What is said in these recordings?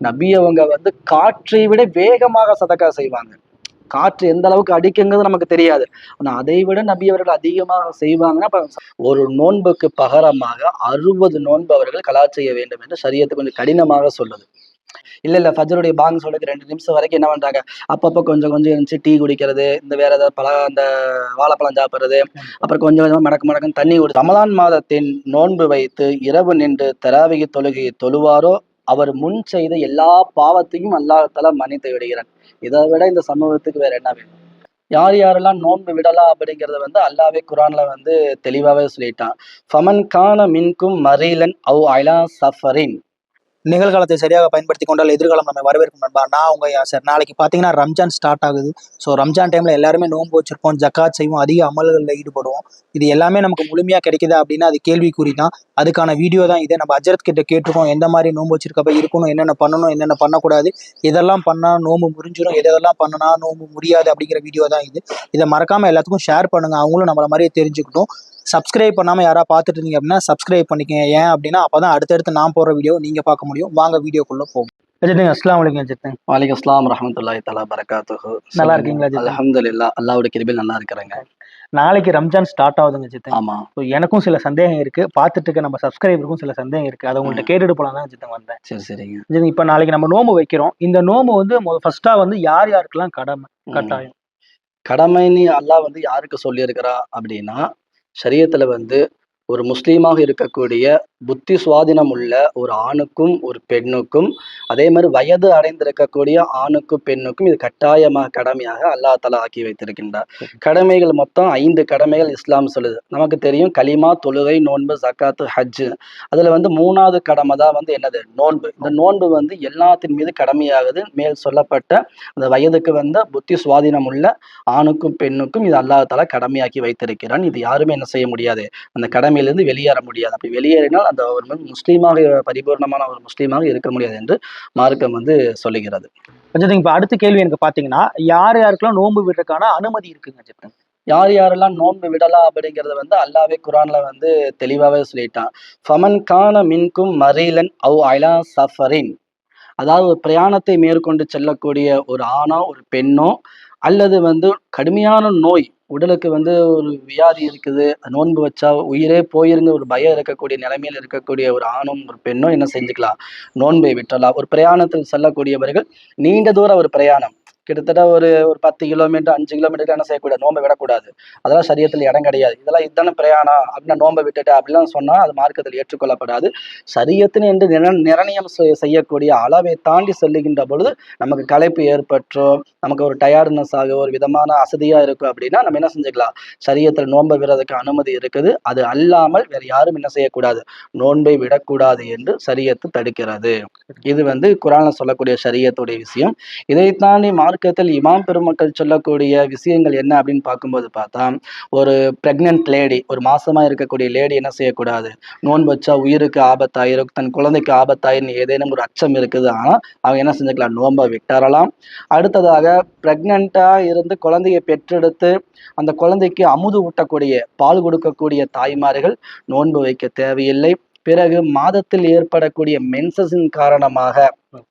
நபி அவங்க வந்து காற்றை விட வேகமாக சதக்கா செய்வாங்க. காற்று எந்த அளவுக்கு அடிக்குங்கிறது நமக்கு தெரியாது. ஆனா அதை விட நபி அவர்கள் அதிகமாக செய்வாங்கன்னா ஒரு நோன்புக்கு பகரமாக அறுபது நோன்பு அவர்கள் கலா செய்ய வேண்டும் என்று சரியத்து கொஞ்சம் கடினமாக சொல்லுது. இல்ல இல்ல ஃபஜருடைய பாங் சொல்லுக்கு ரெண்டு நிமிஷம் வரைக்கும் என்ன பண்றாங்க? அப்பப்போ கொஞ்சம் கொஞ்சம் இருந்துச்சு டீ குடிக்கிறது இந்த வேற ஏதாவது பல அந்த வாழைப்பழம் சாப்பிடுறது அப்புறம் கொஞ்சம் கொஞ்சமா மடக்கு மடக்கும் தண்ணி குடி ரமலான் மாதத்தின் நோன்பு வைத்து இரவு நின்று தராவிகி தொழுகையை தொழுவாரோ அவர் முன் செய்த எல்லா பாவத்தையும் அல்லாஹால மன்னித்து விடுகிறான். இதை விட இந்த சமூகத்துக்கு வேற என்ன வேணும்? யார் யாரெல்லாம் நோன்பு விடலாம் அப்படிங்கிறத வந்து அல்லாவே குரான்ல வந்து தெளிவாகவே சொல்லிட்டான். ஃபமன் கான மின்கும் மரீலன் அவ் அலா சஃபரின். நிகழ்காலத்தை சரியாக பயன்படுத்தி கொண்டால் எதிர்காலம் நம்ம வரவேற்கும் நண்பா. நான் உங்க சார் நாளைக்கு பார்த்தீங்கன்னா ரம்ஜான் ஸ்டார்ட் ஆகுது. ஸோ ரம்ஜான் டைம்ல எல்லாருமே நோன்பு வச்சிருப்போம் ஜக்காத் செய்வோம் அதிக அமல்களில் ஈடுபடுவோம். இது எல்லாமே நமக்கு முழுமையாக கிடைக்குதா அப்படின்னா அது கேள்விக்குறி தான். அதுக்கான வீடியோ தான் இதை நம்ம அஜரத் கிட்ட கேட்டிருக்கோம். எந்த மாதிரி நோன்பு வச்சிருக்கப்ப இருக்கணும் என்னென்ன பண்ணணும் என்னென்ன பண்ணக்கூடாது இதெல்லாம் பண்ணா நோன்பு முறிஞ்சிடும் எதெல்லாம் பண்ணனா நோன்பு முடியாது அப்படிங்கிற வீடியோ தான் இது. இதை மறக்காம எல்லாத்துக்கும் ஷேர் பண்ணுங்க. அவங்களும் நம்மள மாதிரியே தெரிஞ்சுக்கிட்டும் சப்ஸ்கிரைப் பண்ணாமல் யாராவது பார்த்துட்டு இருந்தீங்க அப்படின்னா சப்ஸ்கிரைப் பண்ணிக்கங்க. ஏன் அப்படின்னா அப்போ தான் அடுத்தடுத்து நான் போடுற வீடியோ நீங்கள் பார்க்க முடியும். வாங்க வீடியோக்குள்ளே போகும் அஜித்துங்க அஸ்லாம் வலைக்கம் அஜித்துங்க. வாலிக் அஸ்லாம் ரஹமத்துல்லாஹி தலா பரகாத்துஹு நல்லா இருக்கீங்களா அஜித் அல்ஹம்துலில்லாஹ் அல்லாஹ்வுடைய கிருபையில் நல்லா இருக்கிறேங்க. நாளைக்கு ரம்ஜான் ஸ்டார்ட் ஆகுதுங்க அஜித் ஆமா. எனக்கும் சில சந்தேகம் இருக்கு. பார்த்துட்டு இருக்க நம்ம சப்ஸ்கிரைபருக்கும் சில சந்தேகம் இருக்கு. அதை உங்கள்கிட்ட கேட்டுட்டு போலாம் தான் அஜித் வந்தேன். சரி சரிங்க. அஜித் இப்போ நாளைக்கு நம்ம நோம்பு வைக்கிறோம். இந்த நோம்பு வந்து ஃபர்ஸ்டா வந்து யார் யாருக்கெல்லாம் கடமை கட்டாயம்? கடமைன்னு அல்லாஹ் வந்து யாருக்கு சொல்லியிருக்கிறா அப்படின்னா சரியத்தில் வந்து ஒரு முஸ்லீமாக இருக்கக்கூடிய புத்தி சுவாதீனம் உள்ள ஒரு ஆணுக்கும் ஒரு பெண்ணுக்கும் அதே மாதிரி வயது அடைந்திருக்கக்கூடிய ஆணுக்கும் பெண்ணுக்கும் இது கட்டாயமாக கடமையாக அல்லாஹ் தலா ஆக்கி வைத்திருக்கின்றார். கடமைகள் மொத்தம் ஐந்து கடமைகள் இஸ்லாம் சொல்லுது. நமக்கு தெரியும் கலிமா தொழுகை நோன்பு சக்காத்து ஹஜ்ஜு. அதில் வந்து மூணாவது கடமை தான் வந்து என்னது? நோன்பு. இந்த நோன்பு வந்து எல்லாத்தின் மீது கடமையாகுது. மேல் சொல்லப்பட்ட அந்த வயதுக்கு வந்த புத்தி சுவாதீனம் உள்ள ஆணுக்கும் பெண்ணுக்கும் இது அல்லாஹ் தலா கடமையாக்கி வைத்திருக்கிறான். இது யாருமே என்ன செய்ய முடியாது. அந்த கடமை கடமையிலிருந்து வெளியேற முடியாது. அப்படி வெளியேறினால் அந்த ஒரு முஸ்லீமாக பரிபூர்ணமான ஒரு முஸ்லீமாக இருக்க முடியாது என்று மார்க்கம் வந்து சொல்லுகிறது. அஜித் இப்போ அடுத்த கேள்வி எனக்கு பார்த்தீங்கன்னா யார் யாருக்கெல்லாம் நோன்பு விடுறதுக்கான அனுமதி இருக்குங்க யார் யாரெல்லாம் நோன்பு விடலாம் அப்படிங்கறத வந்து அல்லாவே குரான்ல வந்து தெளிவாவே சொல்லிட்டான். ஃபமன் கான மின்கும் மரீலன் அவ் அலா சஃபரின். அதாவது ஒரு பிரயாணத்தை மேற்கொண்டு செல்லக்கூடிய ஒரு ஆணோ ஒரு பெண்ணோ அல்லது வந்து கடுமையான நோய் உடலுக்கு வந்து ஒரு வியாதி இருக்குது நோன்பு வச்சா உயிரே போயிருங்க ஒரு பயம் இருக்கக்கூடிய நிலைமையில் இருக்கக்கூடிய ஒரு ஆணும் ஒரு பெண்ணும் என்ன செஞ்சுக்கலாம்? நோன்பை விட்டலாம் ஒரு பிரயாணத்தில் செல்லக்கூடியவர்கள் நீண்ட தூர ஒரு பிரயாணம். கிட்டத்தட்ட ஒரு ஒரு பத்து கிலோமீட்டர் அஞ்சு கிலோமீட்டர் என்ன செய்யக்கூடாது? நோம்பை விடக்கூடாது. அதெல்லாம் சரியத்தில் இடம் கிடையாது. இதெல்லாம் இதுதானே பிரயாணம். அப்படின்னா நோன்பை விட்டுட்டு அப்படிலாம் சொன்னால் அது மார்க்கத்தில் ஏற்றுக்கொள்ளப்படாது. சரியத்தின் என்று நிர நிர்ணயம் செய்- செய்யக்கூடிய அளவை தாண்டி செல்லுகின்ற பொழுது நமக்கு களைப்பு ஏற்பற்றோ நமக்கு ஒரு டயர்ட்னஸ் ஆக ஒரு விதமான அசதியாக இருக்கும் அப்படின்னா நம்ம என்ன செஞ்சுக்கலாம்? சரியத்தில் நோன்பை விடுறதுக்கு அனுமதி இருக்குது. அது அல்லாமல் வேறு யாரும் என்ன செய்யக்கூடாது? நோன்பை விடக்கூடாது என்று சரியத்து தடுக்கிறது. இது வந்து குரான்ல சொல்லக்கூடிய சரியத்துடைய விஷயம். இதை தாண்டி மார்க்கத்தில் இமாம் பெருமக்கள் சொல்லக்கூடிய விஷயங்கள் என்ன அப்படின்னு பார்க்கும்போது பார்த்தா ஒரு பிரெக்னென்ட் லேடி ஒரு மாசமா இருக்கக்கூடிய லேடி என்ன செய்யக்கூடாது? நோன்பு வச்சா உயிருக்கு ஆபத்தாயிரும் தன் குழந்தைக்கு ஆபத்தாயின்னு ஏதேனும் ஒரு அச்சம் இருக்குது? ஆனால் அவங்க என்ன செஞ்சுக்கலாம்? நோன்பை விட்டாரலாம். அடுத்ததாக பிரெக்னெண்டா இருந்து குழந்தையை பெற்றெடுத்து அந்த குழந்தைக்கு அமுது ஊட்டக்கூடிய பால் கொடுக்கக்கூடிய தாய்மார்கள் நோன்பு வைக்க தேவையில்லை. பிறகு மாதத்தில் ஏற்படக்கூடிய மென்சஸின் காரணமாக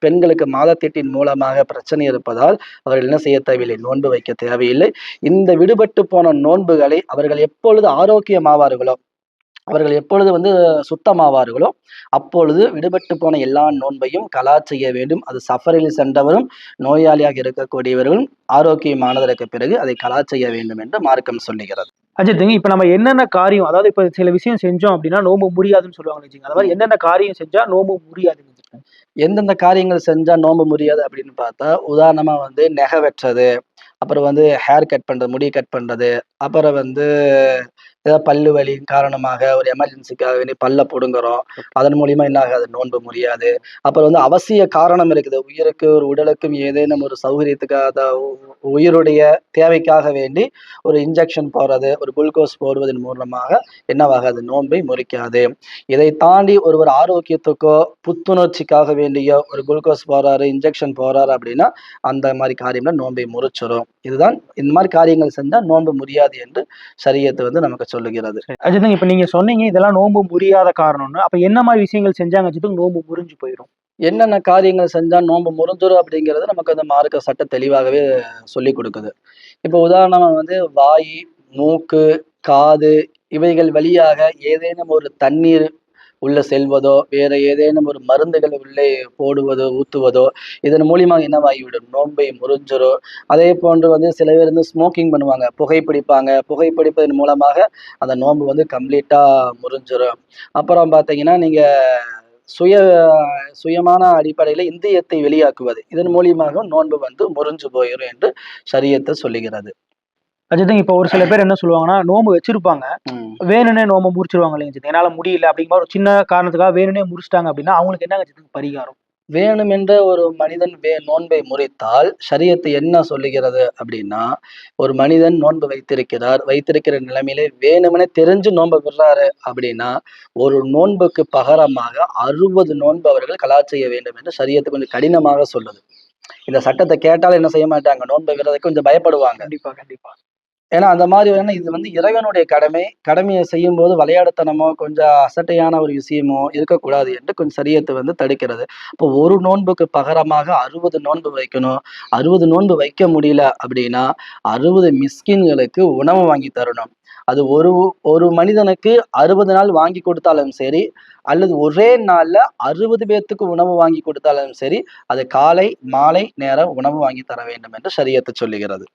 பெண்களுக்கு மாதத்தீட்டின் மூலமாக பிரச்சனை இருப்பதால் அவர்கள் என்ன செய்ய தேவையில்லை? நோன்பு வைக்க தேவையில்லை. இந்த விடுபட்டு போன நோன்புகளை அவர்கள் எப்பொழுது ஆரோக்கியமாவார்களோ அவர்கள் எப்பொழுது வந்து சுத்தமாவார்களோ அப்பொழுது விடுபட்டு போன எல்லா நோன்பையும் கலா செய்ய வேண்டும். அது சஃபரில் சென்றவரும் நோயாளியாக இருக்கக்கூடியவர்களும் ஆரோக்கியமானதற்கு பிறகு அதை கலா செய்ய வேண்டும் என்று மார்க்கம் சொல்லுகிறது. அஜித் இப்போ நம்ம என்னென்ன காரியம் அதாவது இப்போ சில விஷயம் செஞ்சோம் அப்படின்னா நோம்பு முடியாதுன்னு சொல்லுவாங்க வச்சுங்க அந்த மாதிரி என்னென்ன காரியம் செஞ்சா நோம்பு முடியாதுங்க? எந்தெந்த காரியங்கள் செஞ்சா நோம்பு முடியாது அப்படின்னு பார்த்தா உதாரணமா வந்து நெகை வெட்டுறது அப்புறம் வந்து ஹேர் கட் பண்றது முடி கட் பண்றது அப்புறம் வந்து ஏதாவது பல்லு வலி காரணமாக ஒரு எமர்ஜென்சிக்காக வேண்டி பல்ல பிடுங்குறோம். அதன் மூலியமா என்ன ஆகாது நோன்பு முடியாது. அப்புறம் வந்து அவசிய காரணம் இருக்குது. உயிருக்கு ஒரு உடலுக்கும் ஏதேனும் ஒரு சௌகரியத்துக்காக உயிருடைய தேவைக்காக வேண்டி ஒரு இன்ஜெக்ஷன் போடுறது ஒரு குளுக்கோஸ் போடுவதன் மூலமாக என்னவாகாது? நோன்பை முறிக்காது. இதை தாண்டி ஒருவர் ஆரோக்கியத்துக்கோ புத்துணர்ச்சிக்காக வேண்டிய ஒரு குளுக்கோஸ் போறாரு இன்ஜெக்ஷன் போறாரு அப்படின்னா அந்த மாதிரி காரியம்லாம் நோன்பை முறிச்சிடும் இதுதான் இந்த மாதிரி காரியங்கள் செஞ்சால் நோன்பு முடியாது என்று சரியத்தை வந்து நமக்கு சொல்லுகிறது. அஜித் இப்போ நீங்க சொன்னீங்க இதெல்லாம் நோம்பு முடியாத காரணம்னு. அப்ப என்ன மாதிரி விஷயங்கள் செஞ்சாங்க அஜித்துக்கு நோம்பு முறிஞ்சு போயிடும் என்னென்ன காரியங்கள் செஞ்சா நோன்பு முறிஞ்சிரும் அப்படிங்கிறது நமக்கு அந்த மார்க்க சட்டம் தெளிவாகவே சொல்லி கொடுக்குது. இப்போ உதாரணமா வந்து வாய் மூக்கு காது இவைகள் வழியாக ஏதேனும் ஒரு தண்ணீர் உள்ளே செல்வதோ வேறு ஏதேனும் ஒரு மருந்துகள் உள்ளே போடுவதோ ஊற்றுவதோ இதன் மூலியமாக என்னவாகிவிடும்? நோன்பை முறிஞ்சிரும் அதே போன்று வந்து சில பேர் வந்து ஸ்மோக்கிங் பண்ணுவாங்க. புகைப்பிடிப்பாங்க. புகைப்பிடிப்பதன் மூலமாக அந்த நோன்பு வந்து கம்ப்ளீட்டாக முறிஞ்சிரும் அப்புறம் பார்த்தீங்கன்னா நீங்கள் சுய சுயமான அடிப்படையில் இந்தியத்தை வெளியாக்குவது. இதன் மூலியமாக நோன்பு வந்து முறிஞ்சு போயிடும் என்று சரியத்தை சொல்லுகிறது. அஜித் இப்போ ஒரு சில பேர் என்ன சொல்லுவாங்கன்னா நோம்பு வச்சிருப்பாங்க. வேணும்னே நோம்பு முறிச்சிருவாங்க இல்லைங்க என்னால முடியல அப்படிங்கிற ஒரு சின்ன காரணத்துக்காக வேணும்னே முறிச்சிட்டாங்க அப்படின்னா அவங்களுக்கு என்ன அஜித்துக்கு பரிகாரம்? வேணுமென்ற ஒரு மனிதன் வே நோன்பை முறித்தால் ஷரியத்து என்ன சொல்லுகிறது அப்படின்னா ஒரு மனிதன் நோன்பு வைத்திருக்கிறார் வைத்திருக்கிற நிலைமையிலே வேணுமென தெரிஞ்சு நோன்பை விடுறாரு அப்படின்னா ஒரு நோன்புக்கு பகரமாக அறுபது நோன்பு அவர்கள் கலா செய்ய வேண்டும் என்று ஷரியத்து கொஞ்சம் கடினமாக சொல்லுது. இந்த சட்டத்தை கேட்டாலும் என்ன செய்ய மாட்டாங்க? நோன்பை விடுறதுக்கு கொஞ்சம் பயப்படுவாங்க. கண்டிப்பா கண்டிப்பா. ஏன்னா அந்த மாதிரி வேணா இது வந்து இறைவனுடைய கடமை. கடமையை செய்யும் போது விளையாடுத்தனமோ கொஞ்சம் அசட்டையான ஒரு விஷயமோ இருக்கக்கூடாது என்று கொஞ்சம் சரியத்தை வந்து தடுக்கிறது. இப்போ ஒரு நோன்புக்கு பகரமாக அறுபது நோன்பு வைக்கணும். அறுபது நோன்பு வைக்க முடியல அப்படின்னா அறுபது மிஸ்கின்களுக்கு உணவு வாங்கி தரணும். அது ஒரு ஒரு மனிதனுக்கு அறுபது நாள் வாங்கி கொடுத்தாலும் சரி அல்லது ஒரே நாளில் அறுபது பேர்த்துக்கு உணவு வாங்கி கொடுத்தாலும் சரி அது காலை மாலை நேரம் உணவு வாங்கி தர வேண்டும் என்று சரியத்தை சொல்லுகிறது.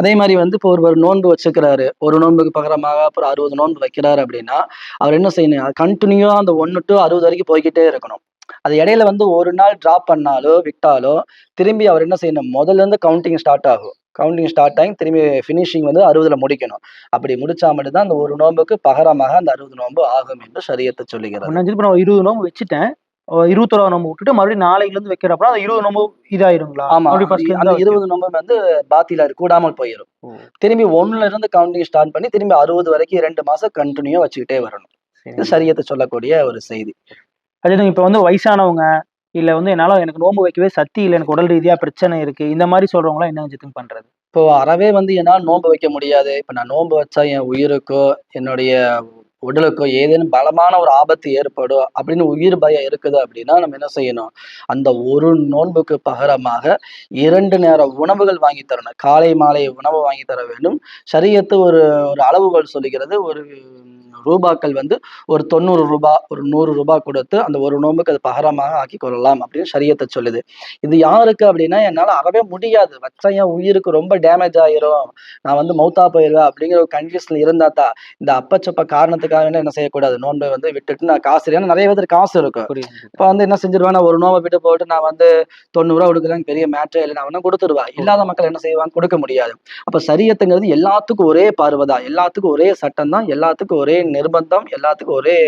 அதே மாதிரி வந்து இப்போ ஒருவர் நோன்பு வச்சுக்கிறாரு ஒரு நோன்புக்கு பகரமாக அப்புறம் அறுபது நோன்பு வைக்கிறாரு அப்படின்னா அவர் என்ன செய்யணும்? கண்டினியூவா அந்த ஒன்று டு அறுபது வரைக்கும் போய்கிட்டே இருக்கணும். அது இடையில வந்து ஒரு நாள் டிராப் பண்ணாலோ விட்டாலோ திரும்பி அவர் என்ன செய்யணும்? முதல்ல இருந்து கவுண்டிங் ஸ்டார்ட் ஆகும். கவுண்டிங் ஸ்டார்ட் ஆகி திரும்பி ஃபினிஷிங் வந்து அறுபதுல முடிக்கணும். அப்படி முடிச்சா மட்டும்தான் அந்த ஒரு நோன்புக்கு பகரமாக அந்த அறுபது நோன்பு ஆகும் என்று சரியத்தை சொல்லுகிறது. நான் இருபது நோம்பு வச்சுட்டேன். இருபத்தோராவது நோம்பு விட்டுட்டு மறுபடியும் நாளைக்குல இருந்து வைக்கிறப்ப அந்த இருபது நோம்பு இதாயிருங்களா? ஆமா அந்த இருபது நோன்பு வந்து பாத்தியில கூடாமல் போயிடும் திரும்பி ஒண்ணுல இருந்து கவுண்டிங் ஸ்டார்ட் பண்ணி திரும்பி அறுபது வரைக்கும் ரெண்டு மாசம் கண்டினியூ வச்சுக்கிட்டே வரணும். இது சரியத்தை சொல்லக்கூடிய ஒரு செய்தி. அஜித் இப்ப வந்து வயசானவங்க இல்ல வந்து என்னால எனக்கு நோம்பு வைக்கவே சக்தி இல்லை எனக்கு உடல் ரீதியா பிரச்சனை இருக்கு இந்த மாதிரி சொல்றவங்க என்ன அஜித்துக்கு பண்றது? இப்போ அறவே வந்து என்னால் நோன்பு வைக்க முடியாது. இப்போ நான் நோன்பு வச்சா என் உயிருக்கோ என்னுடைய உடலுக்கோ ஏதேனும் பலமான ஒரு ஆபத்து ஏற்படும் அப்படின்னு உயிர் பயம் இருக்குது அப்படின்னா நம்ம என்ன செய்யணும்? அந்த ஒரு நோன்புக்கு பகரமாக இரண்டு நேர உணவுகள் வாங்கி தரணும். காலை மாலை உணவு வாங்கி தர வேண்டும். சரியத்து ஒரு ஒரு அளவுகள் சொல்லுகிறது. ஒரு ரூபாக்கள் வந்து ஒரு தொண்ணூறு ரூபாய் ஒரு நூறு ரூபாய் கொடுத்து அந்த ஒரு நோன்புக்கு அது பகரமாக ஆக்கி கொள்ளலாம் அப்படின்னு சரியத்தை சொல்லுது. இது யாருக்கு அப்படின்னா என்னால் அறவே முடியாது. வச்சா என் உயிருக்கு ரொம்ப டேமேஜ் ஆயிரும். நான் வந்து மௌத்தா போயிடுவேன் அப்படிங்கிற ஒரு கண்டிஷன்ல இருந்தா தான் இந்த அப்பச்சப்ப காரணத்துக்காக என்ன செய்யக்கூடாது? நோன்பை வந்து விட்டுட்டு நான் காசு ஏன்னா நிறைய பேருக்கு காசு இருக்கும். இப்போ வந்து என்ன செஞ்சிருவேன் நான் ஒரு நோவை விட்டு போட்டு நான் வந்து தொண்ணூறுரூவா கொடுக்குறேன் பெரிய மேட்ரே இல்லை. நான் வேணா கொடுத்துருவேன். இல்லாத மக்கள் என்ன செய்வாங்க? கொடுக்க முடியாது. அப்ப சரியத்துங்கிறது எல்லாத்துக்கும் ஒரே பார்வை தான். எல்லாத்துக்கும் ஒரே சட்டம் தான். எல்லாத்துக்கும் ஒரே நிர்பந்தம் எல்லாத்துக்கும் ஒரே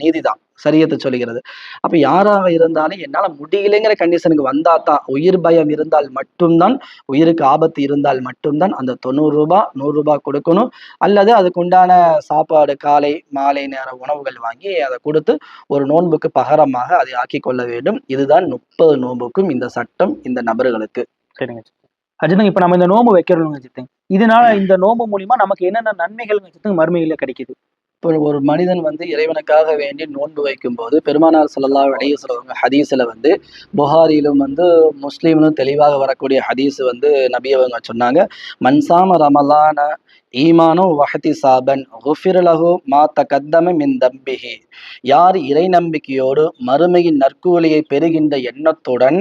நீதி தான் சரியத்தை சொல்லுகிறது. அப்ப யாராக இருந்தாலும் என்னால முடியலைங்கிற கண்டிஷனுக்கு வந்தா தான் உயிர் பயம் இருந்தால் மட்டும்தான் உயிருக்கு ஆபத்து இருந்தால் மட்டும்தான் அந்த தொண்ணூறு ரூபாய் நூறு ரூபாய் கொடுக்கணும். அல்லது அதுக்கு உண்டான சாப்பாடு காலை மாலை நேர உணவுகள் வாங்கி அதை கொடுத்து ஒரு நோன்புக்கு பகரமாக அதை ஆக்கி கொள்ள வேண்டும். இதுதான் முப்பது நோன்புக்கும் இந்த சட்டம் இந்த நபர்களுக்கு. சரிங்க அஜித்துங்க இப்ப நம்ம இந்த நோம்பு வைக்கிறோம் இதனால இந்த நோம்பு மூலியமா நமக்கு என்னென்ன நன்மைகள் அஜித்துங்க மறுமையில கிடைக்குது? இப்போ ஒரு மனிதன் வந்து இறைவனுக்காக வேண்டி நோன்பு வைக்கும்போது பெருமானார் சொல்லலா அலைஹி சொல்லுவாங்க ஹதீஸில் வந்து புகாரியிலும் வந்து முஸ்லீம்லும் தெளிவாக வரக்கூடிய ஹதீஸ் வந்து நபியவங்க சொன்னாங்க. மன்சாம ரமலான ஈமானும் வஹதி சாபன் குஃபிரலகு மா தகத்தம மின் தம்பிஹி. யார் இறை நம்பிக்கையோடு மறுமையின் நற்கூலியை பெறுகின்ற எண்ணத்துடன்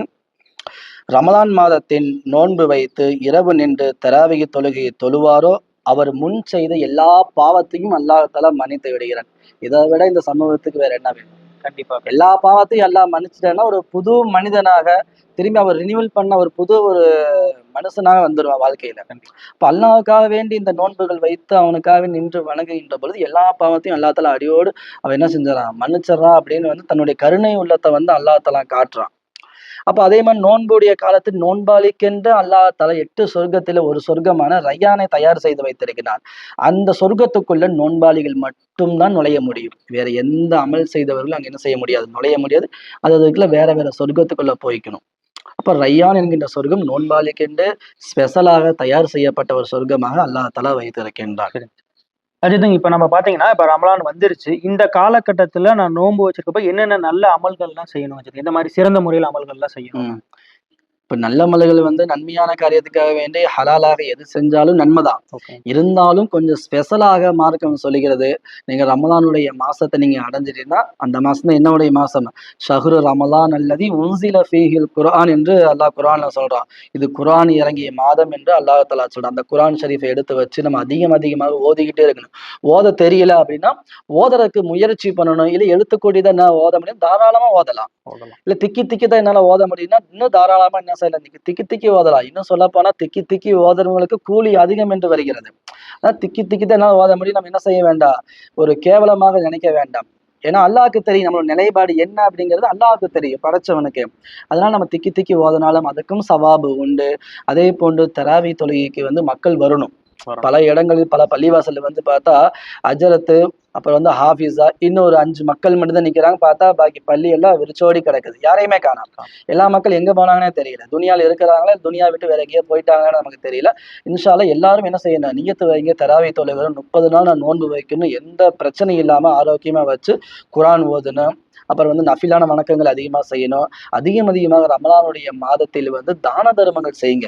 ரமலான் மாதத்தின் நோன்பு வைத்து இரவு நின்று தராவிகி தொழுகையை தொழுவாரோ அவர் முன் செய்த எல்லா பாவத்தையும் அல்லாஹால மன்னித்து விடுகிறான். இதை விட இந்த சமூகத்துக்கு வேற என்ன வேணும்? கண்டிப்பா. எல்லா பாவத்தையும் எல்லாம் மன்னிச்சிட்டேன்னா ஒரு புது மனிதனாக திரும்பி அவர் ரினிவல் பண்ண ஒரு புது ஒரு மனுஷனாக வந்துடுவான் வாழ்க்கையில. இப்ப அல்லாவுக்காக வேண்டி இந்த நோன்புகள் வைத்து அவனுக்காக நின்று வணங்குகின்ற பொழுது எல்லா பாவத்தையும் அல்லாத்தால அடியோடு அவன் என்ன செஞ்சிடறான்? மன்னிச்சிடறான் அப்படின்னு வந்து தன்னுடைய கருணை உள்ளத்தை வந்து அல்லாஹால காட்டுறான். அப்போ அதே மாதிரி நோன்புடைய காலத்தில் நோன்பாளிக்கென்று அல்லாஹ் தலை எட்டு சொர்க்கத்துல ஒரு சொர்க்கமான ரையானை தயார் செய்து வைத்திருக்கிறான். அந்த சொர்க்கத்துக்குள்ள நோன்பாளிகள் மட்டும்தான் நுழைய முடியும். வேற எந்த அமல் செய்தவர்களும் அங்க என்ன செய்ய முடியாது? நுழைய முடியாது. அது அதுக்குள்ள வேற வேற சொர்க்கத்துக்குள்ள போய்க்கணும். அப்போ ரையான் என்கின்ற சொர்க்கம் நோன்பாளிக்கென்று ஸ்பெஷலாக தயார் செய்யப்பட்ட ஒரு சொர்க்கமாக அல்லாஹ் தலா வைத்திருக்கின்றான். அஜித்துங்க இப்ப நம்ம பாத்தீங்கன்னா இப்ப ரமலான் வந்துருச்சு. இந்த காலகட்டத்துல நான் நோன்பு வச்சிருக்கப்ப என்னென்ன நல்ல அமல்கள்லாம் செய்யணும் அஜித் இந்த மாதிரி சிறந்த முறையில் அமல்கள்லாம் செய்யணும். இப்ப நல்ல மலைகள் வந்து நன்மையான காரியத்துக்காக வேண்டி ஹலாலாக எது செஞ்சாலும் நன்மைதான். இருந்தாலும் கொஞ்சம் ஸ்பெஷலாக மார்க்கம் சொல்லுகிறது. நீங்க ரமலானுடைய மாசத்தை நீங்க அடைஞ்சிட்டீங்கன்னா அந்த மாசம் தான் என்னுடைய மாசம். ஷஹ்ரு ரமலான் அல்லதி உன்சில ஃபீஹில் குர்ஆன் என்று அல்லாஹ் குர்ஆன்ல சொல்றான். இது குர்ஆன் இறங்கிய மாதம் என்று அல்லாஹ் தலா சொல்றான். அந்த குர்ஆன் ஷரீஃபை எடுத்து வச்சு நம்ம அதிகம் அதிகமாக ஓதிக்கிட்டே இருக்கணும். ஓத தெரியல அப்படின்னா ஓதுறதுக்கு முயற்சி பண்ணணும். இல்லை எழுத்துக்கூடியதை நான் ஓத முடியும். தாராளமா ஓதலாம். இல்ல திக்கி திக்கி தான் என்னால ஓத முடியும்னா இன்னும் தாராளமா என்ன செய்யலாம் நீங்க திக்கி திக்கி ஓதலாம் இன்னும் சொல்ல போனா திக்கி திக்கி ஓதுறவங்களுக்கு கூலி அதிகம் என்று வருகிறது. ஆனா திக்கி திக்கி தான் ஓத முடியும். நம்ம என்ன செய்ய வேண்டாம்? ஒரு கேவலமாக நினைக்க வேண்டாம். ஏன்னா அல்லாவுக்கு தெரியும் நம்மளோட நிலைப்பாடு என்ன அப்படிங்கிறது அல்லாவுக்கு தெரியும் படைச்சவனுக்கு. அதனால நம்ம திக்கி திக்கி ஓதனாலும் அதுக்கும் சவாபு உண்டு. அதே போன்று தராவி தொழுகைக்கு வந்து மக்கள் வரணும். பல இடங்களில் பல பள்ளிவாசல்ல வந்து பார்த்தா அஜரத்து அப்புறம் வந்து ஹாஃபிஸா இன்னொரு அஞ்சு மக்கள் மட்டும்தான் நிக்கிறாங்க. பார்த்தா பாக்கி பள்ளி எல்லாம் விரிச்சோடி கிடக்குது. யாரையுமே காணோம். எல்லா மக்கள் எங்க போனாங்கன்னே தெரியல. துனியால இருக்கிறாங்களா துனியா விட்டு வேற எங்கேயோ போயிட்டாங்கன்னு நமக்கு தெரியல. இன்ஷால்லா எல்லாரும் என்ன செய்யணும்? நியத்து வைங்க தராவி தொலைவர் முப்பது நாள் நான் நோன்பு வைக்கணும். எந்த பிரச்சனையும் இல்லாம ஆரோக்கியமா வச்சு குரான் ஓதணும். அப்புறம் வந்து நஃபிலான வணக்கங்கள் அதிகமா செய்யணும். அதிகம் அதிகமாக ரமலானுடைய மாதத்தில் வந்து தான தர்மங்கள் செய்யுங்க.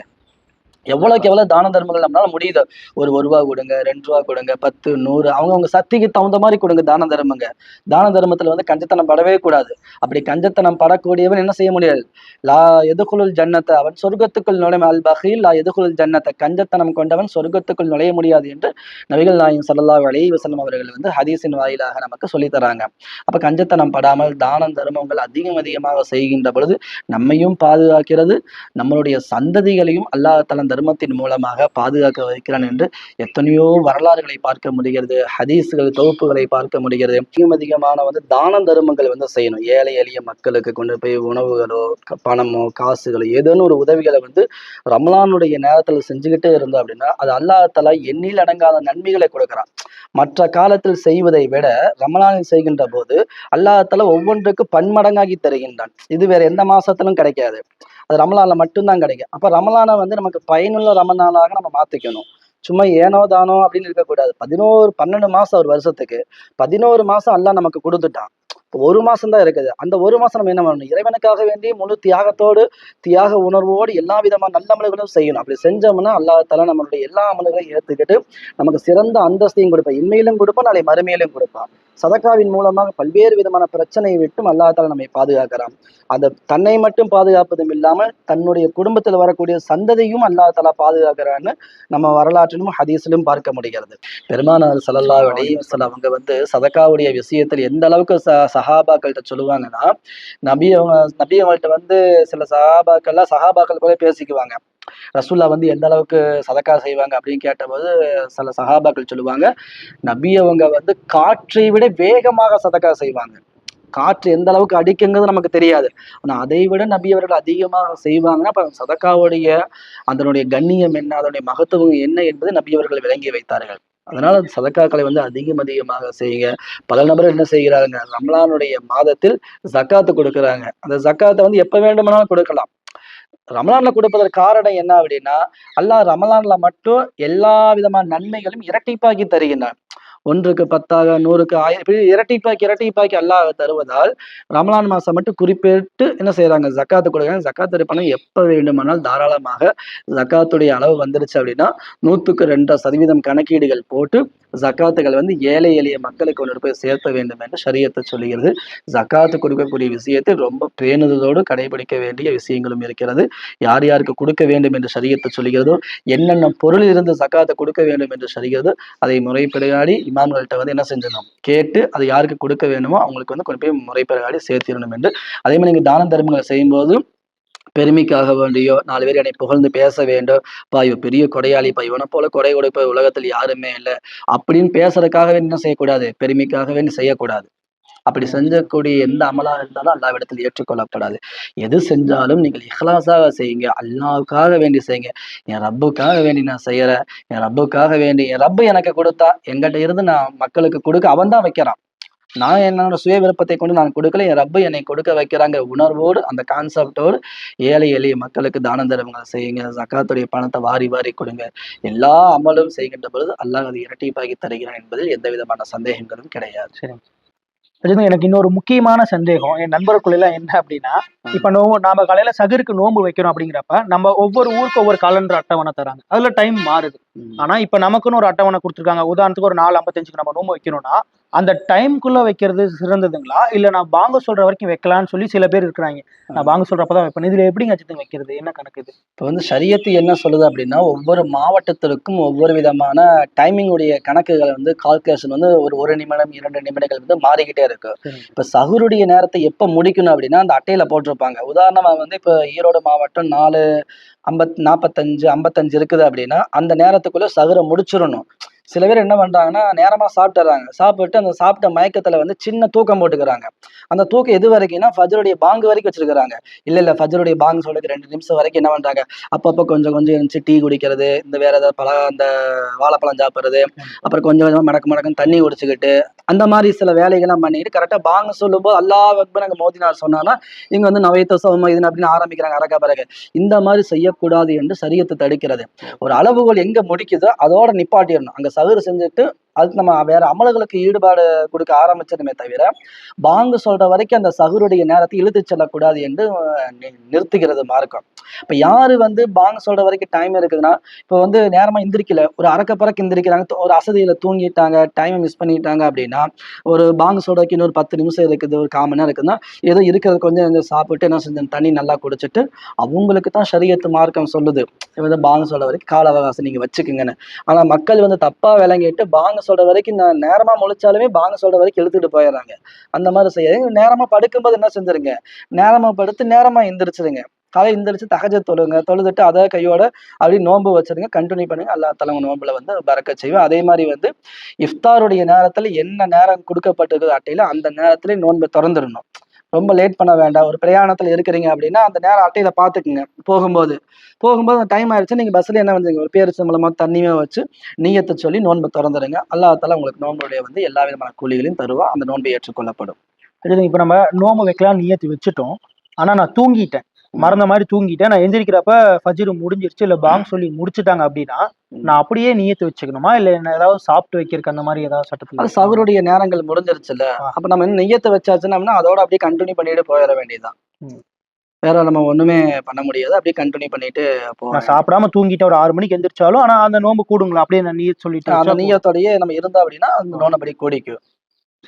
எவ்வளோக்கு எவ்வளோ தான தர்மங்கள் நம்மளால முடியுது ஒரு ஒரு ரூபா கொடுங்க ரெண்டு ரூபா கொடுங்க பத்து நூறு அவங்கவுங்க சக்திக்கு தகுந்த மாதிரி கொடுங்க தான தர்மங்க. தான தர்மத்தில் வந்து கஞ்சத்தனம் படவே கூடாது. அப்படி கஞ்சத்தனம் படக்கூடியவன் என்ன செய்ய முடியாது? லா எதுகுலுல் ஜன்னத்தை அவன் சொர்க்கத்துக்குள் நுழைய அல் பஹீல் லா எதுகுலுல் ஜன்னத்தை கஞ்சத்தனம் கொண்டவன் சொர்க்கத்துக்குள் நுழைய முடியாது என்று நபிகள் நாயின் சல்லா அலி வசலம் அவர்கள் வந்து ஹதீஸின் வாயிலாக நமக்கு சொல்லித்தராங்க. அப்போ அப்ப கஞ்சத்தனம் படாமல் தானம் தர்மங்கள் அதிகம் அதிகமாக செய்கின்ற பொழுது நம்மையும் பாதுகாக்கிறது நம்மளுடைய சந்ததிகளையும் அல்லாஹ் தலந்த தர்மத்தின் மூலமாக பாதுகாக்க வைக்கிறான் என்று எத்தனையோ வரலாறுகளை பார்க்க முடிகிறது ஹதீஸுகள் தொகுப்புகளை பார்க்க முடிகிறது. அதிகம் அதிகமான வந்து தான தர்மங்கள் வந்து செய்யணும். ஏழை எளிய மக்களுக்கு கொண்டு போய் உணவுகளோ பணமோ காசுகளோ ஏதேனும் ஒரு உதவிகளை வந்து ரமலானுடைய நேரத்துல செஞ்சுக்கிட்டே இருந்தோம் அப்படின்னா அது அல்லாஹால எண்ணில் அடங்காத நன்மைகளை கொடுக்குறான். மற்ற காலத்தில் செய்வதை விட ரமலானில் செய்கின்ற போது அல்லாஹ் தலா ஒவ்வொன்றுக்கு பன்மடங்காகி தருகின்றான். இது வேற எந்த மாசத்திலும் கிடைக்காது. அது ரமலானில் மட்டும்தான் கிடைக்கும். அப்ப ரமலானை வந்து நமக்கு பயனுள்ள ரமலானாக நம்ம மாத்திக்கணும். சும்மா ஏனோ தானோ அப்படின்னு இருக்கக்கூடாது. பதினோரு பன்னெண்டு மாசம் ஒரு வருஷத்துக்கு. பதினோரு மாசம் அல்லாஹ் நமக்கு கொடுத்துட்டான். ஒரு மாசம் தான் இருக்குது. அந்த ஒரு மாசம் நம்ம என்ன பண்ணணும்? இறைவனுக்காக வேண்டி முழு தியாகத்தோடு தியாக உணர்வோடு எல்லா விதமான நல்ல அமல்களும் செய்யணும். அப்படி செஞ்சோம்னா அல்லாஹ் தலா நம்மளுடைய எல்லா அமல்களையும் ஏத்துக்கிட்டு நமக்கு சிறந்த அந்தஸ்தையும் கொடுப்பேன். இன்மையிலும் கொடுப்பான் நாளை மறுமையிலும் கொடுப்பான். சதக்காவின் மூலமாக பல்வேறு விதமான பிரச்சனையை விட்டும் அல்லாஹ் நம்மை பாதுகாக்கிறான். அந்த தன்னை மட்டும் பாதுகாப்பதும் இல்லாமல் தன்னுடைய குடும்பத்தில் வரக்கூடிய சந்ததியும் அல்லாஹ் தலா பாதுகாக்கிறான்னு நம்ம வரலாற்றிலும் ஹதீஸிலும் பார்க்க முடிகிறது. பெருமானார் ஸல்லல்லாஹு அவங்க வந்து சதக்காவுடைய விஷயத்தில் எந்த அளவுக்கு சஹாபாக்கள்கிட்ட சொல்லுவாங்கன்னா நபி அவங்க நபி அவங்கள்ட்ட வந்து சில சஹாபாக்கள்லாம் சஹாபாக்கள் கூட பேசிக்குவாங்க. ரசூல்லா வந்து எந்த அளவுக்கு சதக்கா செய்வாங்க அப்படின்னு கேட்டபோது சில சஹாபாக்கள் சொல்லுவாங்க நபி அவங்க வந்து காற்றை விட வேகமாக சதக்கா செய்வாங்க. காற்று எந்த அளவுக்கு அடிக்குங்கிறது நமக்கு தெரியாது. ஆனால் அதை விட நபி அவர்கள் அதிகமாக செய்வாங்கன்னா அப்போ சதக்காவுடைய அதனுடைய கண்ணியம் என்ன அதனுடைய மகத்துவம் என்ன என்பதை நபி அவர்கள் விளங்கி வைத்தார்கள். அதனால சதக்காக்களை வந்து அதிகம் அதிகமாக செய்யுங்க. பல நபர்கள் என்ன செய்கிறாங்க ரமலானுடைய மாதத்தில் ஜக்காத்து கொடுக்குறாங்க. அந்த ஜக்காத்தை வந்து எப்ப வேண்டுமானாலும் கொடுக்கலாம். ரமலான்ல கொடுப்பதற்கு காரணம் என்ன அப்படின்னா அல்லாஹ் ரமலான்ல மட்டும் எல்லா விதமான நன்மைகளும் இரட்டிப்பாக்கி தருகின்றான். ஒன்றுக்கு பத்தாக நூறுக்கு ஆயிரம் இப்படி இரட்டிப்பாக்கி இரட்டிப்பாக்கி அல்லாஹ் தருவதால் ரமலான் மாசம் மட்டும் குறிப்பிட்டு என்ன செய்யறாங்க ஜக்காத்து கொடுக்குறாங்க. ஜக்காத்து பணம் எப்ப வேண்டுமானால் தாராளமாக ஜக்காத்துடைய அளவு வந்துருச்சு அப்படின்னா நூற்றுக்கு ரெண்டு சதவீதம் கணக்கீடுகள் போட்டு ஜக்காத்துகள் வந்து ஏழை எளிய மக்களுக்கு கொண்டு போய் சேர்த்த வேண்டும் என்று சரியத்தை சொல்லுகிறது. ஜக்காத்து கொடுக்கக்கூடிய விஷயத்தை ரொம்ப பேணுதலோடு கடைபிடிக்க வேண்டிய விஷயங்களும் இருக்கிறது. யார் யாருக்கு கொடுக்க வேண்டும் என்று சரியத்தை சொல்லுகிறதோ என்னென்ன பொருள் இருந்து ஜக்காத்தை கொடுக்க வேண்டும் என்று சொல்கிறது அதை முறைப்படையாடி இமாம்கள்ட்ட வந்து என்ன செஞ்சிடணும்? கேட்டு அது யாருக்கு கொடுக்க வேணுமோ அவங்களுக்கு வந்து கொண்டு போய் முறைப்பெறாடி சேர்த்திடணும் என்று. அதே மாதிரி நீங்கள் தான தர்மங்களை செய்யும்போது பெருமைக்காக வேண்டியோ நாலு பேர் என்னை புகழ்ந்து பேச வேண்டும் பா இவ பெரிய கொடையாளி பா இவனை போல கொடை கொடுப்ப உலகத்தில் யாருமே இல்லை. அப்படின்னு பேசுறதுக்காகவே என்ன செய்யக்கூடாது? பெருமைக்காகவே செய்யக்கூடாது? அப்படி செஞ்சக்கூடிய எந்த அமலாக இருந்தாலும் அல்லாவிடத்தில் ஏற்றுக்கொள்ளப்படாது. எது செஞ்சாலும் நீங்கள் இஹ்லாஸாக செய்யுங்க. அல்லாவுக்காக வேண்டி செய்யுங்க. என் ரப்புக்காக வேண்டி நான் செய்யறேன். என் ரப்புக்காக வேண்டி என் ரப்பு எனக்கு கொடுத்தா எங்கிட்ட இருந்து நான் மக்களுக்கு கொடுக்க அவன் தான் வைக்கிறான். நான் என்னோட சுய விருப்பத்தை கொண்டு நான் கொடுக்கல என் ரப்பு என்னை கொடுக்க வைக்கிறாங்க உணர்வோடு அந்த கான்செப்டோடு ஏழை எளிய மக்களுக்கு தான தர்மங்களை செய்யுங்க. ஜக்காத்துடைய பணத்தை வாரி வாரி கொடுங்க. எல்லா அமலும் செய்கின்ற பொழுது அல்லாஹ் அதை இரட்டிப்பாக்கி தருகிறான் என்பதில் எந்த விதமான சந்தேகங்களும் கிடையாது. சரி ரஜினி எனக்கு இன்னொரு முக்கியமான சந்தேகம் என் நண்பருக்குள்ள என்ன அப்படின்னா இப்ப நோம்பு நாம காலையில சகருக்கு நோன்பு வைக்கிறோம் அப்படிங்கிறப்ப நம்ம ஒவ்வொரு ஊருக்கு ஒவ்வொரு காலண்டர் அட்டவணை தராங்க. அதுல டைம் மாறுது. ஆனா இப்ப நமக்குன்னு ஒரு அட்டவணை கொடுத்துருக்காங்க. உதாரணத்துக்கு ஒரு நாலு ஐம்பத்தஞ்சுக்கு நம்ம நோம்பு வைக்கணும்னா அந்த டைம்குள்ள வைக்கிறது சிறந்ததுங்களா? இல்ல நான் பாங்க சொல்ற வரைக்கும் வைக்கலாம்னு சொல்லி சில பேர் இருக்கிறாங்க. நான் பாங்க சொல்றப்பதான் வைப்பேன். இதுல எப்படிங்க அஜித்துங்க வைக்கிறது? என்ன கணக்கு இது? இப்போ வந்து ஷரியத்து என்ன சொல்லுது அப்படின்னா ஒவ்வொரு மாவட்டத்திற்கும் ஒவ்வொரு விதமான டைமிங் உடைய கணக்குகள் வந்து கால்குலேஷன் வந்து ஒரு ஒரு நிமிடம் இரண்டு நிமிடங்கள் வந்து மாறிக்கிட்டே இருக்கு. இப்போ சகுருடைய நேரத்தை எப்போ முடிக்கணும் அப்படின்னா அந்த அட்டையில போட்டிருப்பாங்க. உதாரணமா வந்து இப்போ ஈரோடு மாவட்டம் நாலு ஐம்பத் நாற்பத்தஞ்சு ஐம்பத்தஞ்சு இருக்குது அப்படின்னா அந்த நேரத்துக்குள்ள சகுரை முடிச்சிடணும். சில பேர் என்ன பண்றாங்கன்னா நேரமா சாப்பிட்டுறாங்க. சாப்பிட்டு அந்த சாப்பிட்ட மயக்கத்துல வந்து சின்ன தூக்கம் போட்டுக்கிறாங்க. அந்த தூக்கம் எது வரைக்கும்னா ஃபஜருடைய பாங்கு வரைக்கும் வச்சிருக்கிறாங்க. இல்ல இல்ல ஃபஜருடைய பாங்கு சொல்றதுக்கு ரெண்டு நிமிஷம் வரைக்கும் என்ன பண்றாங்க? அப்பப்போ கொஞ்சம் கொஞ்சம் இருந்துச்சு டீ குடிக்கிறது இந்த வேற ஏதாவது பழ அந்த வாழைப்பழம் சாப்பிட்றது அப்புறம் கொஞ்சம் கொஞ்சமா மடக்கு மடக்குன்னு தண்ணி குடிச்சுக்கிட்டு அந்த மாதிரி சில வேலைகள்லாம் பண்ணிட்டு கரெக்டாக பாங்கு சொல்லும்போது அல்லாஹ் அக்பர் அங்கே மோதினார் சொன்னான்னா இங்க வந்து நவைத்த சோமா இதுன்னு அப்படின்னு ஆரம்பிக்கிறாங்க அரக்கா பிறகு. இந்த மாதிரி செய்யக்கூடாது என்று சரியத்தை தடுக்கிறது. ஒரு அளவுகோல் எங்க முடிக்குதோ அதோட நிப்பாட்டிடணும். அங்க தவறு செஞ்சுட்டு அதுக்கு நம்ம வேற அமல்களுக்கு ஈடுபாடு கொடுக்க ஆரம்பிச்சதுமே தவிர பாங்கு சொல்ற வரைக்கும் அந்த சகுருடைய நேரத்தை இழுத்து செல்லக்கூடாது என்று நிறுத்துகிறது மார்க்கம். இப்ப யாரு வந்து பாங்கு சொல்ற வரைக்கும் டைம் இருக்குதுன்னா இப்போ வந்து நேரமா எந்திரிக்கல ஒரு அறக்க பறக்க எந்திரிக்கிறாங்க ஒரு அசதியில தூங்கிட்டாங்க டைமை மிஸ் பண்ணிட்டாங்க அப்படின்னா ஒரு பாங்கு சொல்றதுக்கு இன்னொரு பத்து நிமிஷம் இருக்குது ஒரு காமன் நேரம் இருக்குதுன்னா ஏதோ இருக்கிறது கொஞ்சம் கொஞ்சம் சாப்பிட்டு என்ன செஞ்ச தண்ணி நல்லா குடிச்சிட்டு அவங்களுக்கு தான் சரியத்து மார்க்கம் சொல்லுது. பாங்கு சொல்ற வரைக்கும் கால அவகாசம் நீங்க வச்சுக்கோங்கன்னு. ஆனா மக்கள் வந்து தப்பா விளங்கிட்டு பாங்க சொல்ற வரைக்கும் நான் நேரமா முழிச்சாலுமே பாங்க சொல்ற வரைக்கும் இழுத்துட்டு போயிடுறாங்க. அந்த மாதிரி செய்ய நேரமா படுக்கும்போது என்ன செஞ்சிருங்க? நேரமா படுத்து நேரமா எந்திரிச்சிருங்க. காலை எந்திரிச்சு தகஜ தொழுங்க. தொழுதுட்டு அதை கையோட அப்படி நோன்பு வச்சிருங்க. கண்டினியூ பண்ணுங்க. அல்லா தலங்க நோன்புல வந்து பறக்க செய்வோம் அதே மாதிரி வந்து இஃப்தாருடைய நேரத்துல என்ன நேரம் கொடுக்கப்பட்டிருக்குது அட்டையில அந்த நேரத்துல நோன்பை திறந்துடணும். ரொம்ப லேட் பண்ண வேண்டாம். ஒரு பிரயாணத்துல இருக்கிறீங்க அப்படின்னா அந்த நேரம் அட்டையில பாத்துக்குங்க. போகும்போது. போகும்போது டைம் ஆயிடுச்சு. நீங்க பஸ்ல என்ன பண்ணுங்க ஒரு பேரிச்ச மூலமா தண்ணியுமே வச்சு நீயத்தை சொல்லி நோன்பை திறந்துடுங்க அல்லாத்தால உங்களுக்கு நோன்புடைய வந்து எல்லா விதமான கூலிகளையும் தருவா அந்த நோன்பை ஏற்றுக்கொள்ளப்படும். இப்போ இப்ப நம்ம நோம்பு வைக்கலாம் நியத்தி வச்சுட்டோம். ஆனா நான் தூங்கிட்டேன். மறந்த மாதிரி தூங்கிட்டேன். நான் எந்திரிக்கிறப்ப ஃபஜ்ரு முடிஞ்சிருச்சு. இல்ல பாங் சொல்லி முடிச்சுட்டாங்க அப்படின்னா நான் அப்படியே நியத்து வச்சுக்கணுமா? இல்ல ஏதாவது சாப்பிட்டு வைக்கிறதுக்கு அந்த மாதிரி ஏதாவது சட்டத்தில் சவருடைய நேரங்கள் முடிஞ்சிருச்சுல்ல. அப்ப நம்ம என்ன நெய்யத்தை வச்சாச்சுன்னா அதோட அப்படியே கண்டினியூ பண்ணிட்டு போயிட வேண்டியதுதான். வேற நம்ம ஒண்ணுமே பண்ண முடியாது. அப்படியே கண்டினியூ பண்ணிட்டு நான் சாப்பிடாம தூங்கிட்டேன். ஒரு ஆறு மணிக்கு எந்திரிச்சாலும் ஆனா அந்த நோம்பு கூடுங்களா? அப்படியே நான் நீயத் சொல்லிட்டு அந்த. நீயத்தோடயே நம்ம இருந்தோம் அப்படின்னா அந்த நோன் அப்படி கூடிக்கும்.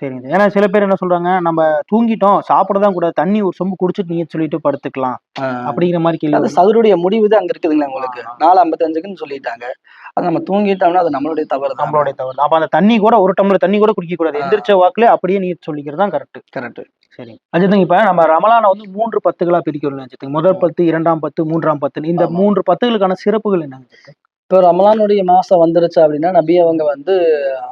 சரிங்க ஏன்னா சில பேர் என்ன சொல்றாங்க நம்ம தூங்கிட்டோம் சாப்பிட தான் கூடாது தண்ணி ஒரு சொம்பு குடிச்சிட்டு நீயத் சொல்லிட்டு படுத்துக்கலாம். அப்படிங்கிற மாதிரி கேள்வி அது வருது. சதுருடைய முடிவு தான் அங்க இருக்குதுங்களா உங்களுக்கு. நாலு ஐம்பத்தஞ்சுக்குன்னு சொல்லிட்டாங்க. அது நம்ம தூங்கிட்டோம்னா அது நம்மளுடைய தவறு தான். நம்மளுடைய தவறு. அப்ப அந்த தண்ணி கூட ஒரு டம்ளர் தண்ணி கூட குடிக்க கூடாது. ஆ. எந்திரிச்ச வாக்குல அப்படியே நீர் சொல்லிக்கிறது தான் கரெக்ட் கரெக்ட் சரி. அஜித்துங்க இப்ப நம்ம ரமலானை வந்து மூன்று பத்துகளா பிரிக்கிறோம் அஜித்துங்க. முதல் பத்து இரண்டாம் பத்து மூன்றாம் பத்து இந்த ஆமா. மூன்று பத்துகளுக்கான சிறப்புகள் என்னங்க அஜித்? இப்போ ரமலானுடைய மாசம் வந்துருச்சு அப்படின்னா நபி அவங்க வந்து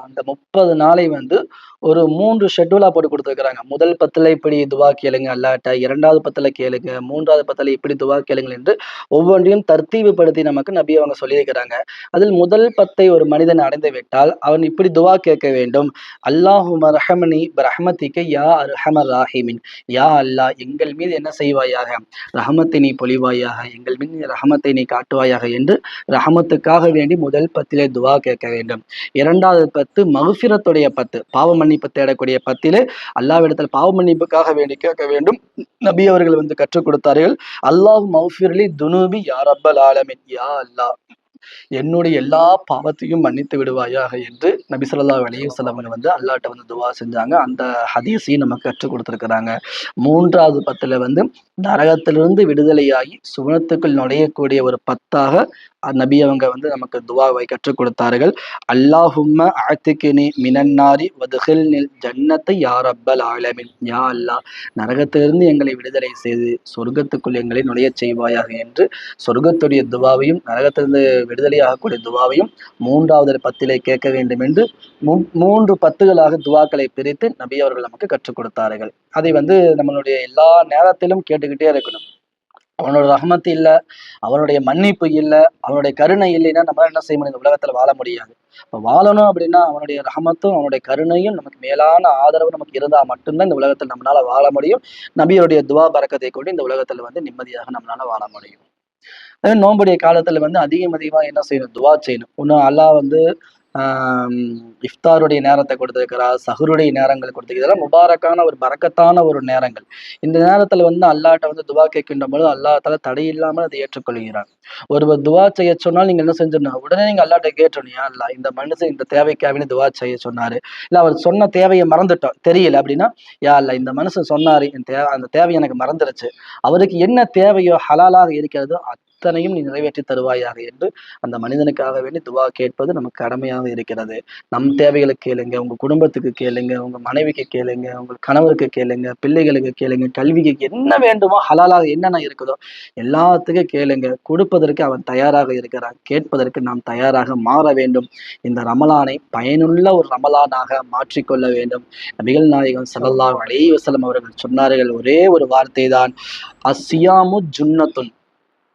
அந்த முப்பது நாளை வந்து ஒரு மூன்று ஷெட்யூலா போட்டு கொடுத்துருக்காங்க முதல் பத்துல இப்படி துவா கேளுங்க அல்லாட்ட. இரண்டாவது பத்துல கேளுங்க மூன்றாவது பத்துல இப்படி துவா கேளுங்க என்று ஒவ்வொன்றையும் தர்த்தீவுபடுத்தி நமக்கு நபி அவங்க சொல்லியிருக்கிறாங்க. அதில் முதல் பத்தை ஒரு மனிதன் அடைந்து விட்டால் அவன் இப்படி துவா கேட்க வேண்டும். அல்லாஹு ரஹமனி ரஹமத்திக்கு யா அர்ஹமர் ராஹிமின். யா அல்லாஹ் எங்கள் மீது என்ன செய்வாயாக? ரஹமத்தை நீ பொழிவாயாக? எங்கள் மீது ரஹமத்தை நீ காட்டுவாயாக? என்று அவர்களுக்காக வேண்டி முதல் பத்திலே துவா கேட்க வேண்டும். இரண்டாவது பத்து மகுஃபிரத்துடைய பத்து. பாவ மன்னிப்பு தேடக்கூடிய பத்திலே அல்லாவிடத்தில் பாவ மன்னிப்புக்காக வேண்டி கேட்க வேண்டும். நபி அவர்கள் வந்து கற்றுக் கொடுத்தார்கள். அல்லாஹ் மௌஃபிர்லி துனூபி யா ஆலமின். யா அல்லாஹ் என்னுடைய எல்லா பாவத்தையும் மன்னித்து விடுவாயாக என்று நபி ஸல்லல்லாஹு அலைஹி வந்து அல்லாட்ட வந்து துவா செஞ்சாங்க. அந்த ஹதீஸையும் நமக்கு கற்றுக் கொடுத்துருக்குறாங்க. மூன்றாவது பத்துல வந்து நரகத்திலிருந்து விடுதலையாகி சுவனத்துக்குள் நுழையக்கூடிய ஒரு பத்தாக நபி அவங்க வந்து நமக்கு துவாவை கற்றுக் கொடுத்தார்கள். அல்லாஹும்ம ஆத்திகினி மினன்னாரி வதுகில்னில் ஜன்னத்தை யார் ரப்பல் ஆலமின். யா அல்லாஹ் நரகத்திலிருந்து எங்களை விடுதலை செய்து சொர்க்கத்துக்குள் எங்களை நுழையச் செய்வாயாக என்று சொர்க்கத்துடைய துவாவையும் நரகத்திலிருந்து விடுதலையாகக்கூடிய துவாவையும் மூன்றாவது பத்திலே கேட்க வேண்டும் என்று மூன்று பத்துகளாக துவாக்களை பிரித்து நபி அவர்கள் நமக்கு கற்றுக் கொடுத்தார்கள். அதை வந்து நம்மளுடைய எல்லா நேரத்திலும் கேட்டுக்கிட்டே இருக்கணும். அவனோட ரஹமத்து இல்லை அவனுடைய மன்னிப்பு இல்லை அவனுடைய கருணை இல்லைன்னா நம்ம என்ன செய்ய முடியும்? இந்த உலகத்துல வாழ முடியாது. இப்போ வாழணும் அப்படின்னா அவனுடைய ரஹமத்தும் அவனுடைய கருணையும் நமக்கு மேலான ஆதரவு நமக்கு இருந்தா மட்டும்தான் இந்த உலகத்துல நம்மளால வாழ முடியும். நபியுடைய துவா பறக்கத்தை கொண்டு இந்த உலகத்துல வந்து நிம்மதியாக நம்மளால வாழ முடியும். அதே நோம்புடைய காலத்துல வந்து அதிகம் அதிகமாக என்ன செய்யணும்? துவா செய்யணும். இன்னும் அல்லாஹ் வந்து இஃப்தாருடைய நேரத்தை கொடுத்துருக்கிறார் சஹருடைய நேரங்கள் கொடுத்து இதெல்லாம் முபாரக்கான ஒரு பறக்கத்தான ஒரு நேரங்கள். இந்த நேரத்துல வந்து அல்லாட்ட வந்து துவா கேட்கின்ற பொழுது அல்லாத்தால தடை இல்லாமல் அதை ஏற்றுக்கொள்கிறார் ஒருவர் துவா செய்ய சொன்னால் நீங்க என்ன செஞ்சிடணும் உடனே நீங்க அல்லாட்ட கேட்டணும் யா அல்லா இந்த மனுஷன் இந்த தேவைக்காவின்னு துவா செய்ய சொன்னாரு. இல்லை அவர் சொன்ன தேவையை மறந்துட்டோம் தெரியல அப்படின்னா யா இல்லை இந்த மனுஷன் சொன்னாரு என் தேவை அந்த தேவை எனக்கு மறந்துருச்சு. அவருக்கு என்ன தேவையோ ஹலாலாக இருக்கிறதோ அத்தனையும் நீ நிறைவேற்றி தருவாயாக என்று அந்த மனிதனுக்காக வேண்டி துவா கேட்பது நமக்கு கடமையாக இருக்கிறது. நம் தேவைகளுக்கு கேளுங்க உங்க குடும்பத்துக்கு கேளுங்க உங்க மனைவிக்கு கேளுங்க உங்க கணவருக்கு கேளுங்க பிள்ளைகளுக்கு கேளுங்க கல்விக்கு என்ன வேண்டுமோ ஹலாலாக என்னென்ன இருக்குதோ எல்லாத்துக்கும் கேளுங்க. கொடுப்பதற்கு அவன் தயாராக இருக்கிறான். கேட்பதற்கு நாம் தயாராக மாற வேண்டும். இந்த ரமலானை பயனுள்ள ஒரு ரமலானாக மாற்றிக்கொள்ள வேண்டும். நபிகள் நாயகம் ஸல்லல்லாஹு அலைஹி வஸல்லம் அவர்கள் சொன்னார்கள் ஒரே ஒரு வார்த்தை தான் அஸ்ஸியாமு ஜுன்னத்துன்.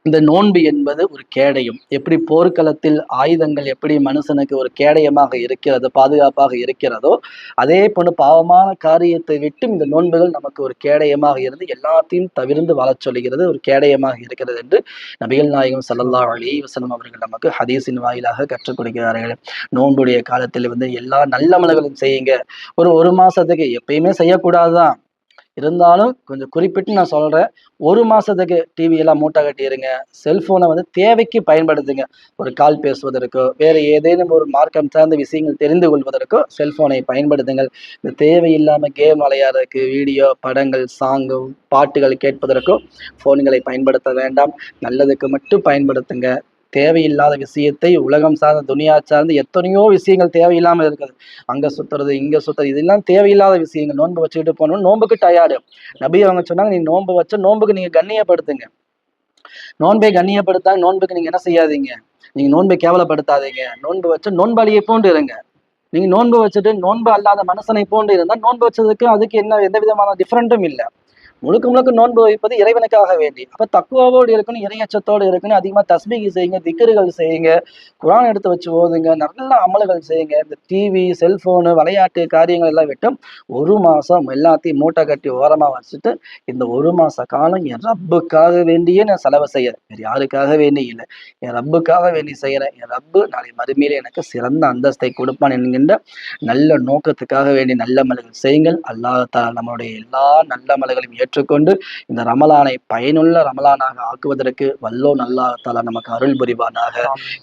இந்த நோன்பு என்பது ஒரு கேடயம். எப்படி போர்க்களத்தில் ஆயுதங்கள் எப்படி மனுஷனுக்கு ஒரு கேடயமாக இருக்கிறது பாதுகாப்பாக இருக்கிறதோ அதே போன்று பாவமான காரியத்தை விட்டு இந்த நோன்புகள் நமக்கு ஒரு கேடயமாக இருந்து எல்லாத்தையும் தவிர்ந்து வாழச் சொல்கிறது ஒரு கேடயமாக இருக்கிறது என்று நபிகள் நாயகம் சல்லல்லா அலி வசலம் அவர்கள் நமக்கு ஹதீஸின் வாயிலாக கற்றுக் கொடுக்கிறார்கள். நோன்புடைய காலத்தில் வந்து எல்லா நல்ல அமல்களும் செய்யுங்க. ஒரு ஒரு மாசத்துக்கு எப்பயுமே செய்யக்கூடாதுதான். இருந்தாலும் கொஞ்சம் குறிப்பிட்டு நான் சொல்கிறேன் ஒரு மாதத்துக்கு டிவியெல்லாம் மூட்டை கட்டிடுங்க செல்ஃபோனை வந்து தேவைக்கு பயன்படுத்துங்க. ஒரு கால் பேசுவதற்கோ வேறு ஏதேனும் ஒரு மார்க்கம் சார்ந்த விஷயங்கள் தெரிந்து கொள்வதற்கோ செல்ஃபோனை பயன்படுத்துங்கள். இந்த தேவையில்லாமல் கேம் விளையாடுறதுக்கு வீடியோ படங்கள் சாங்கு பாட்டுகள் கேட்பதற்கோ ஃபோன்களை பயன்படுத்த வேண்டாம். நல்லதுக்கு மட்டும் பயன்படுத்துங்க. தேவையில்லாத விஷயத்தை உலகம் சார்ந்த துனியா சார்ந்து எத்தனையோ விஷயங்கள் தேவையில்லாமல் இருக்குது அங்க சுத்துறது இங்க சுத்துறது இதெல்லாம் தேவையில்லாத விஷயங்கள். நோன்பு வச்சுக்கிட்டு போகணும் நோன்புக்கு டயார்டு நபி அவங்க சொன்னாங்க நீ நோன்பு வச்ச நோன்புக்கு நீங்க கண்ணியப்படுத்துங்க. நோன்பை கண்ணியப்படுத்தா நோன்புக்கு நீங்க என்ன செய்யாதீங்க? நீங்க நோன்பை கேவலப்படுத்தாதீங்க. நோன்பு வச்சு நோன்பாளியை போன்று இருங்க. நீங்க நோன்பு வச்சுட்டு நோன்பு அல்லாத மனுஷனை போன்று இருந்தால் நோன்பு வச்சதுக்கு அதுக்கு என்ன எந்த விதமான டிஃப்ரெண்ட்டும் இல்லை. முழுக்க முழுக்க நோன்பு வைப்பது இறைவனுக்காக வேண்டி. அப்ப தக்குவாவோடு இருக்கணும் இறையச்சத்தோடு இருக்கணும் அதிகமா தஸ்மிகி செய்யுங்க திக்கர்கள் செய்யுங்க குரான் எடுத்து வச்சு ஓதுங்க நல்ல அமல்கள் செய்யுங்க. இந்த டிவி செல்போனு விளையாட்டு காரியங்கள் எல்லாம் விட்டு ஒரு மாசம் எல்லாத்தையும் மூட்டை கட்டி ஓரமா வச்சுட்டு இந்த ஒரு மாச காலம் என் ரப்புக்காக வேண்டியே நான் செலவு செய்யறேன். வேறு யாருக்காக வேண்டி இல்லை. என் ரப்புக்காக வேண்டி செய்யறேன். என் ரப்பு நாளை மறுமையில எனக்கு சிறந்த அந்தஸ்தை கொடுப்பான் என்கின்ற நல்ல நோக்கத்துக்காக வேண்டி நல்ல அமல்கள் செய்யுங்கள். அல்லாஹ் நம்மளுடைய எல்லா நல்ல அமல்களையும் ஏற்றுக்கொண்டு இந்த ரமலானை பயனுள்ள ரமலானாக ஆக்குவதற்கு வல்லோ அல்லாஹ் தஆலா நமக்கு அருள் புரிவானாக.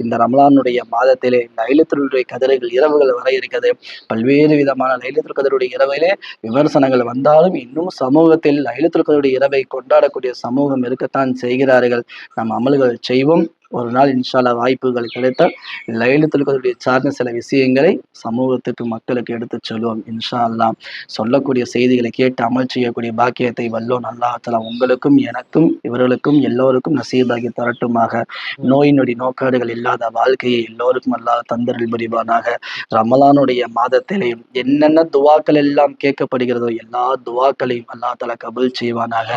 இந்த ரமலானுடைய மாதத்திலே லைலத்துடைய கதிரைகள் இரவுகள் வர இருக்கிறது. பல்வேறு விதமான லைலத்துல் கதருடைய இரவிலே விமர்சனங்கள் வந்தாலும் இன்னும் சமூகத்தில் லைலத்துல் கதருடைய இரவை கொண்டாடக்கூடிய சமூகம் இருக்கத்தான் செய்கிறார்கள். நாம் அமல்கள் செய்வோம். ஒரு நாள் இன்ஷால்லா வாய்ப்புகள் கிடைத்தால் லைலத்துல் சார்ந்த சில விஷயங்களை சமூகத்துக்கு மக்களுக்கு எடுத்துச் சொல்லுவோம் இன்ஷா அல்லாஹ் சொல்லக்கூடிய செய்திகளை கேட்டு அமல் செய்யக்கூடிய பாக்கியத்தை வல்லோ அல்லாஹ் உங்களுக்கும் எனக்கும் இவர்களுக்கும் எல்லோருக்கும் நசீபாகி தரட்டுமாக. நோய் நொடி நோக்காடுகள் இல்லாத வாழ்க்கையை எல்லோருக்கும் அல்லாஹ் தந்தரில் புரிவானாக. ரமலானுடைய மாதத்திலையும் என்னென்ன துவாக்கள் எல்லாம் கேட்கப்படுகிறதோ எல்லா துவாக்களையும் அல்லா தலா கபுல் செய்வானாக.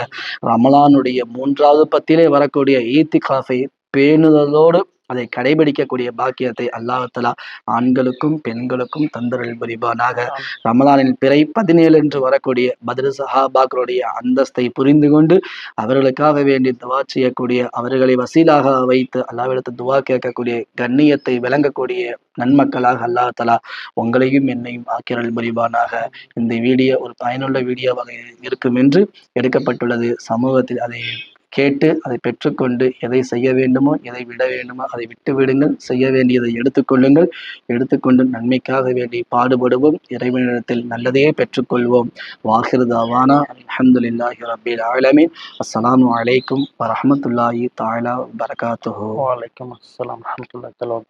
ரமலானுடைய மூன்றாவது பத்திலே வரக்கூடிய ஈத்திகாஃபை பேணுதலோடு அதை கடைபிடிக்கக்கூடிய பாக்கியத்தை அல்லாஹலா ஆண்களுக்கும் பெண்களுக்கும் தந்தரில் புரிவானாக. ரமலானின் பிறை பதினேழு என்று வரக்கூடிய பத்ரு சஹாபாக்களுடைய அந்தஸ்தை புரிந்து கொண்டு அவர்களுக்காக வேண்டி துவா செய்யக்கூடிய அவர்களை வசீலாக வைத்து அல்லாவிடத்து துவா கேட்கக்கூடிய கண்ணியத்தை விளங்கக்கூடிய நன்மக்களாக அல்லாஹ் தலா உங்களையும் என்னையும் ஆக்கிரல் புரிவானாக. இந்த வீடியோ ஒரு பயனுள்ள வீடியோவாக இருக்கும் என்று எடுக்கப்பட்டுள்ளது. சமூகத்தில் அதை கேட்டு அதை பெற்றுக்கொண்டு எதை செய்ய வேண்டுமோ எதை விட வேண்டுமோ அதை விட்டு விடுங்கள். செய்ய வேண்டியதை எடுத்துக்கொள்ளுங்கள் எடுத்துக்கொண்டு நன்மைக்காக வேண்டி பாடுபடுவோம். இறைவனிடத்தில் நல்லதையே பெற்றுக்கொள்வோம். வாஹிருதாவானா அல்ஹம்துலில்லாஹி ரபில் ஆலமீன். அஸ்லாம் வலைக்கும் வரமத்துல்லாஹி தஆலா பரகாத்து வலைக்கம் அஸ்லாம் வரமத்துல்லாஹி